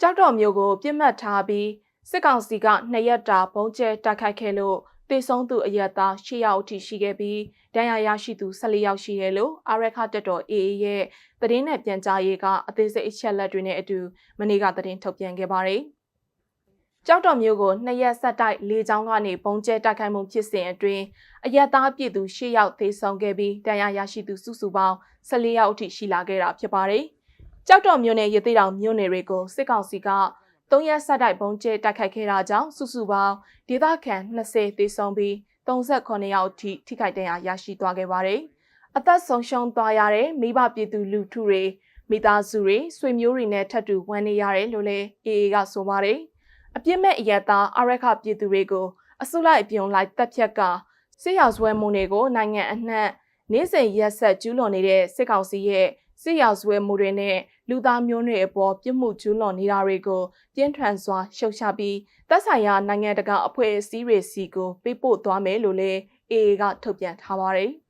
ကြောက်တော်မျိုးကိုပြစ်မှတ်ထားပြီးစစ်ကောင်စီကနှစ်ရက်တာဘုံကျဲတိုက်ခိုက်ခဲ့လို့တေဆုံးသူအရက်သား၈ယောက်အထိရှိခဲ့ပြီးဒဏ်ရာရရှိသူ14ယောက်ရှိတယ်လို့အာရခတက်တော် AA ရဲ့သတင်းနဲ့ပြန်ကြားရေးကအသေးစိတ်အချက်လက်တွေနဲ့အတူမနေ့ကသတင်းထုတ်ပြန်ခဲ့ပါတယ်။ကြောက်တော်မျိုးကိုနှစ်ရက်ဆက်တိုက်လေကြောင်းကနေဘုံကျဲတိုက်ခိုက်မှုဖြစ်စဉ်အတွင်းအရက်သားပြည်သူ၈ယောက်သေဆုံးခဲ့ပြီးဒဏ်ရာရရှိသူစုစုပေါင်း14ယောက်အထိရှိလာခဲ့တာဖြစ်ပါတယ်။ ကြောက်တော်မျိုးနဲ့ရသေးတောင်မျိုးနယ်တွေကိုစစ်ကောင်စီက၃ရက်ဆက်တိုက်ဘုံကျဲတိုက်ခိုက်ခဲ့တာကြောင့်စုစုပေါင်းဒေသခံ20သေဆုံးပြီး38ယောက်အထိထိခိုက်ဒဏ်ရာရရှိသွားခဲ့ပါတယ်။အသက်ဆုံးရှုံးသွားရတဲ့မိဘပြည်သူလူထုတွေမိသားစုတွေဆွေမျိုးတွေနဲ့ထပ်တူဝမ်းနေရတယ်လို့လည်း AA ကဆိုပါတယ်။အပြစ်မဲ့အရက်သားအရက်ခပြည်သူတွေကိုအစုလိုက်အပြုံလိုက်တပ်ဖြတ်ကစစ်ရောက်ဆွဲမှုတွေကိုနိုင်ငံအနှံ့နေ့စဉ်ရက်ဆက်ကျူးလွန်နေတဲ့စစ်ကောင်စီရဲ့ စစ်ရောက်ဆွဲမှုတွေနဲ့လူသားမျိုးနွယ်အပေါ်ပြစ်မှုကျူးလွန်နေတာတွေကိုပြင်းထန်စွာရှုတ်ချပြီးသက်ဆိုင်ရာနိုင်ငံတကာအဖွဲ့အစည်းတွေစီကိုပေးပို့သွားမယ်လို့လည်း AA ကထုတ်ပြန်ထားပါတယ်။